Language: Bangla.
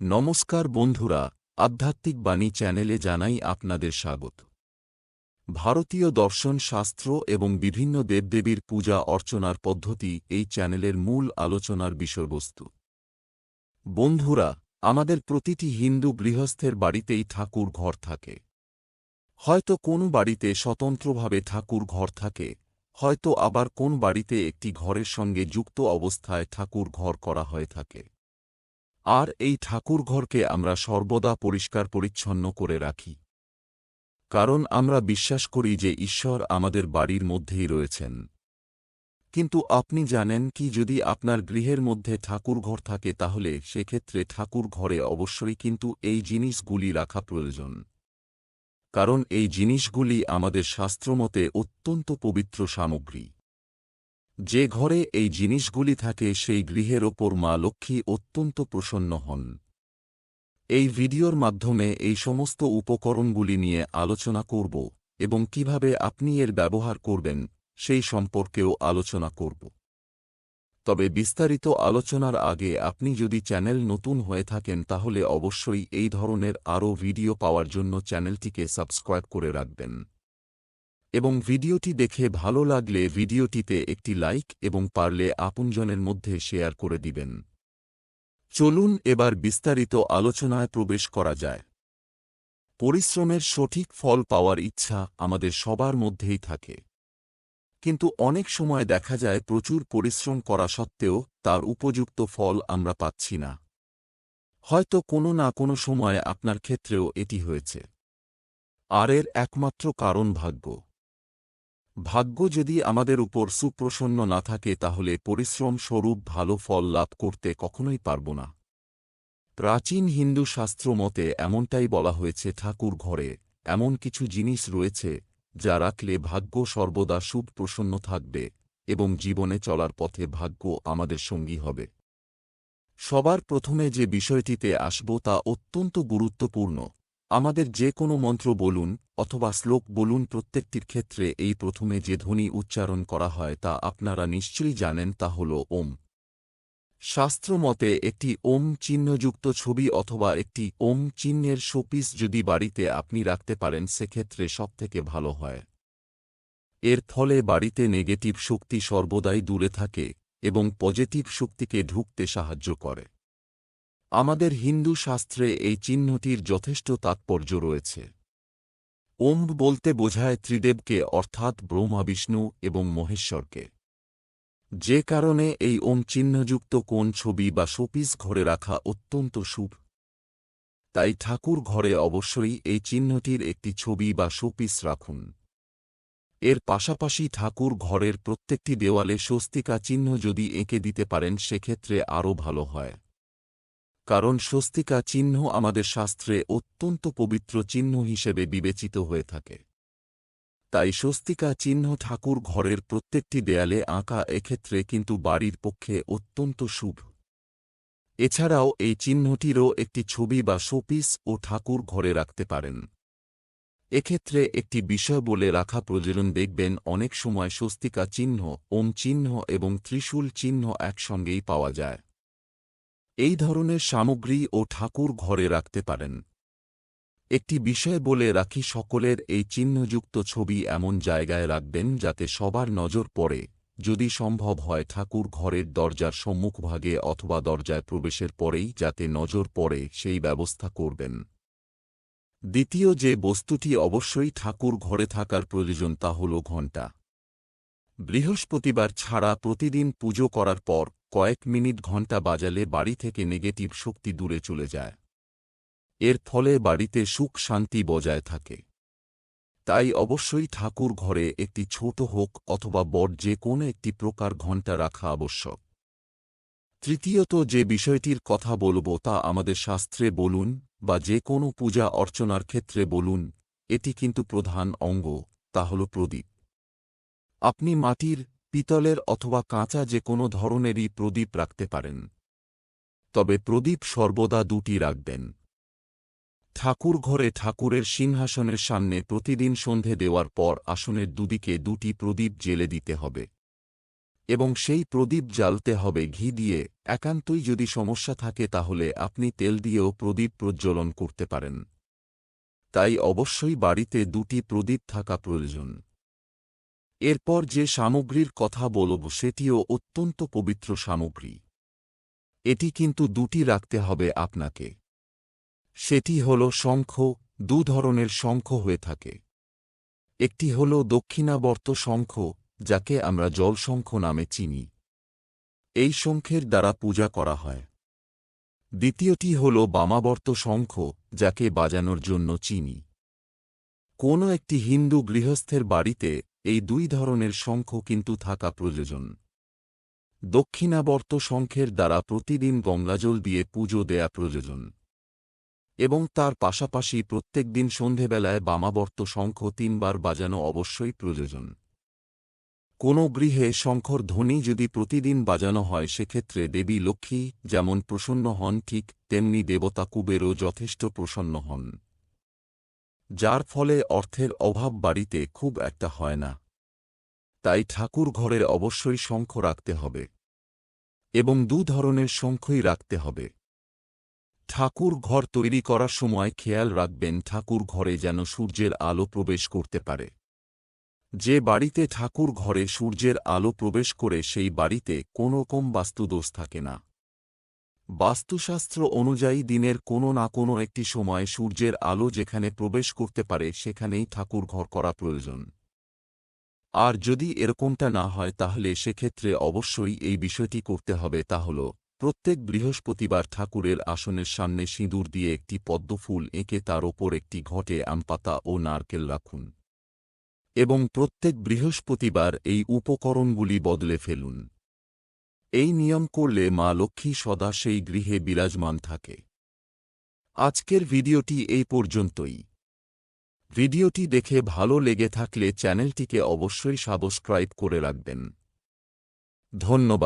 নমস্কার বন্ধুরা, আধ্যাত্মিক বাণী চ্যানেলে জানাই আপনাদের স্বাগত। ভারতীয় দর্শন শাস্ত্র এবং বিভিন্ন দেবদেবীর পূজা অর্চনার পদ্ধতি এই চ্যানেলের মূল আলোচনার বিষয়বস্তু। বন্ধুরা, আমাদের প্রতিটি হিন্দু গৃহস্থের বাড়িতেই ঠাকুর ঘর থাকে। হয়তো কোন বাড়িতে স্বতন্ত্রভাবে ঠাকুর ঘর থাকে, হয়তো আবার কোন বাড়িতে একটি ঘরের সঙ্গে যুক্ত অবস্থায় ঠাকুর ঘর করা হয়ে থাকে। আর এই ঠাকুরঘরকে আমরা সর্বদা পরিষ্কার পরিচ্ছন্ন করে রাখি। কারণ আমরা বিশ্বাস করি যে ঈশ্বর আমাদের বাড়ির মধ্যেই রয়েছেন। কিন্তু আপনি জানেন কি, যদি আপনার গৃহের মধ্যে ঠাকুরঘর থাকে, তাহলে সেক্ষেত্রে ঠাকুর ঘরে অবশ্যই কিন্তু এই জিনিসগুলি রাখা প্রয়োজন। কারণ এই জিনিসগুলি আমাদের শাস্ত্রমতে অত্যন্ত পবিত্র সামগ্রী। যে ঘরে এই জিনিসগুলি থাকে সেই গৃহের ওপর মা লক্ষ্মী অত্যন্ত প্রসন্ন হন। এই ভিডিওর মাধ্যমে এই সমস্ত উপকরণগুলি নিয়ে আলোচনা করব এবং কীভাবে আপনি এর ব্যবহার করবেন, সেই সম্পর্কেও আলোচনা করব। তবে বিস্তারিত আলোচনার আগে আপনি যদি চ্যানেল নতুন হয়ে থাকেন তাহলে অবশ্যই এই ধরনের আরও ভিডিও পাওয়ার জন্য চ্যানেলটিকে সাবস্ক্রাইব করে রাখবেন। এবং ভিডিওটি দেখে ভালো লাগলে ভিডিওটিতে একটি লাইক এবং পারলে আপনজনের মধ্যে শেয়ার করে দিবেন। চলুন এবার বিস্তারিত আলোচনায় প্রবেশ করা যায়। পরিশ্রমের সঠিক ফল পাওয়ার ইচ্ছা আমাদের সবার মধ্যেই থাকে। কিন্তু অনেক সময় দেখা যায় প্রচুর পরিশ্রম করা সত্ত্বেও তার উপযুক্ত ফল আমরা পাচ্ছি না। হয়তো কোনো না কোনো সময় আপনার ক্ষেত্রেও এটি হয়েছে। আর এর একমাত্র কারণ ভাগ্য। ভাগ্য যদি আমাদের উপর সুপ্রসন্ন না থাকে তাহলে পরিশ্রম স্বরূপ ভালো ফল লাভ করতে কখনোই পারব না। প্রাচীন হিন্দু শাস্ত্র মতে এমনটাই বলা হয়েছে, ঠাকুর ঘরে এমন কিছু জিনিস রয়েছে যা রাখলে ভাগ্য সর্বদা সুপ্রসন্ন থাকবে এবং জীবনে চলার পথে ভাগ্য আমাদের সঙ্গী হবে। সবার প্রথমে যে বিষয়টিতে আসব তা অত্যন্ত গুরুত্বপূর্ণ। আমাদের যে কোনো মন্ত্র বলুন অথবা শ্লোক বলুন প্রত্যেকটির ক্ষেত্রে এই প্রথমে যে ধ্বনি উচ্চারণ করা হয় তা আপনারা নিশ্চয়ই জানেন তা হল ওম। শাস্ত্রমতে একটি ওম চিহ্নযুক্ত ছবি অথবা একটি ওম চিহ্নের শোপিস যদি বাড়িতে আপনি রাখতে পারেন সেক্ষেত্রে সবথেকে ভালো হয়। এর ফলে বাড়িতে নেগেটিভ শক্তি সর্বদাই দূরে থাকে এবং পজিটিভ শক্তিকে ঢুকতে সাহায্য করে। আমাদের হিন্দু শাস্ত্রে এই চিহ্নটির যথেষ্ট তাৎপর্য রয়েছে। ওম বলতে বোঝায় ত্রিদেবকে, অর্থাৎ ব্রহ্মা, বিষ্ণু এবং মহেশ্বরকে। যে কারণে এই ওম চিহ্নযুক্ত কোন ছবি বা শোপিস ঘরে রাখা অত্যন্ত শুভ। তাই ঠাকুর ঘরে অবশ্যই এই চিহ্নটির একটি ছবি বা শোপিস রাখুন। এর পাশাপাশি ঠাকুর ঘরের প্রত্যেকটি দেওয়ালে স্বস্তিকা চিহ্ন যদি এঁকে দিতে পারেন, সেক্ষেত্রে আরও ভালো হয়। কারণ স্বস্তিকা চিহ্ন আমাদের শাস্ত্রে অত্যন্ত পবিত্র চিহ্ন হিসেবে বিবেচিত হয়ে থাকে। তাই স্বস্তিকা চিহ্ন ঠাকুর ঘরের প্রত্যেকটি দেয়ালে আঁকা এক্ষেত্রে কিন্তু বাড়ির পক্ষে অত্যন্ত শুভ। এছাড়াও এই চিহ্নটিরও একটি ছবি বা শোপিস ও ঠাকুর ঘরে রাখতে পারেন। এক্ষেত্রে একটি বিষয় বলে রাখা প্রয়োজন দেখবেন, অনেক সময় স্বস্তিকা চিহ্ন, ওম চিহ্ন এবং ত্রিশূল চিহ্ন একসঙ্গেই পাওয়া যায়। এই ধরনের সামগ্রী ও ঠাকুর ঘরে রাখতে পারেন। একটি বিষয় বলে রাখি, সকলের এই চিহ্নযুক্ত ছবি এমন জায়গায় রাখবেন যাতে সবার নজর পড়ে। যদি সম্ভব হয়, ঠাকুর ঘরের দরজার সম্মুখভাগে অথবা দরজায় প্রবেশের পরেই যাতে নজর পড়ে, সেই ব্যবস্থা করবেন। দ্বিতীয় যে বস্তুটি অবশ্যই ঠাকুর ঘরে থাকার প্রয়োজন তা হল ঘণ্টা। বৃহস্পতিবার ছাড়া প্রতিদিন পুজো করার পর কয়েক মিনিট ঘণ্টা বাজালে বাড়ি থেকে নেগেটিভ শক্তি দূরে চলে যায়। এর ফলে বাড়িতে সুখ শান্তি বজায় থাকে। তাই অবশ্যই ঠাকুর ঘরে একটি ছোট হোক অথবা বড় যে কোনো একটি প্রকার ঘণ্টা রাখা আবশ্যক। তৃতীয়ত যে বিষয়টির কথা বলব তা আমাদের শাস্ত্রে বলুন বা যে কোনো পূজা অর্চনার ক্ষেত্রে বলুন, এটি কিন্তু প্রধান অঙ্গ, তা হল প্রদীপ। আপনি মাটির, পিতলের অথবা কাঁচা যে কোনো ধরনেরই প্রদীপ রাখতে পারেন। তবে প্রদীপ সর্বদা দুটি রাখবেন। ঠাকুর ঘরে ঠাকুরের সিংহাসনের সামনে প্রতিদিন সন্ধে দেওয়ার পর আসনের দুদিকে দুটি প্রদীপ জেলে দিতে হবে। এবং সেই প্রদীপ জ্বালতে হবে ঘি দিয়ে, একান্তই যদি সমস্যা থাকে তাহলে আপনি তেল দিয়েও প্রদীপ প্রজ্বলন করতে পারেন। তাই অবশ্যই বাড়িতে দুটি প্রদীপ থাকা প্রয়োজন। এরপর যে সামগ্রীর কথা বলব সেটিও অত্যন্ত পবিত্র সামগ্রী। এটি কিন্তু দুটি রাখতে হবে আপনাকে। সেটি হল শঙ্খ, দু ধরনের শঙ্খ হয়ে থাকে। একটি হল দক্ষিণাবর্ত শঙ্খ, যাকে আমরা জলশঙ্খ নামে চিনি। এই শঙ্খের দ্বারা পূজা করা হয়। দ্বিতীয়টি হল বামাবর্ত শঙ্খ, যাকে বাজানোর জন্য চিনি। কোনো একটি হিন্দু গৃহস্থের বাড়িতে এই দুই ধরনের শঙ্খ কিন্তু থাকা প্রয়োজন। দক্ষিণাবর্ত শঙ্খের দ্বারা প্রতিদিন গঙ্গাজল দিয়ে পুজো দেয়া প্রয়োজন। এবং তার পাশাপাশি প্রত্যেক দিন সন্ধেবেলায় বামাবর্ত শঙ্খ তিনবার বাজানো অবশ্যই প্রয়োজন। কোনো গৃহে শঙ্খর ধ্বনি যদি প্রতিদিন বাজানো হয়, সেক্ষেত্রে দেবী লক্ষ্মী যেমন প্রসন্ন হন ঠিক তেমনি দেবতা কুবেরও যথেষ্ট প্রসন্ন হন। যার ফলে অর্থের অভাব বাড়িতে খুব একটা হয় না। তাই ঠাকুর ঘরের অবশ্যই শঙ্খ রাখতে হবে এবং দু ধরনের শঙ্খই রাখতে হবে। ঠাকুর ঘর তৈরি করার সময় খেয়াল রাখবেন ঠাকুর ঘরে যেন সূর্যের আলো প্রবেশ করতে পারে। যে বাড়িতে ঠাকুর ঘরে সূর্যের আলো প্রবেশ করে সেই বাড়িতে কোনো কম বাস্তুদোষ থাকে না। বাস্তুশাস্ত্র অনুযায়ী দিনের কোনো না কোনো একটি সময় সূর্যের আলো যেখানে প্রবেশ করতে পারে সেখানেই ঠাকুর ঘর করা প্রয়োজন। আর যদি এরকমটা না হয় তাহলে সেক্ষেত্রে অবশ্যই এই বিষয়টি করতে হবে। তা হল, প্রত্যেক বৃহস্পতিবার ঠাকুরের আসনের সামনে সিঁদুর দিয়ে একটি পদ্মফুল এঁকে তার ওপর একটি ঘটে আমপাতা ও নারকেল রাখুন। এবং প্রত্যেক বৃহস্পতিবার এই উপকরণগুলি বদলে ফেলুন। এই নিয়ম করলে মা লক্ষ্মী সদা সেই গৃহে বিরাজমান থাকে। আজকের ভিডিওটি এই পর্যন্তই। ভিডিওটি দেখে ভালো লেগে থাকলে চ্যানেলটিকে অবশ্যই সাবস্ক্রাইব করে রাখবেন। ধন্যবাদ।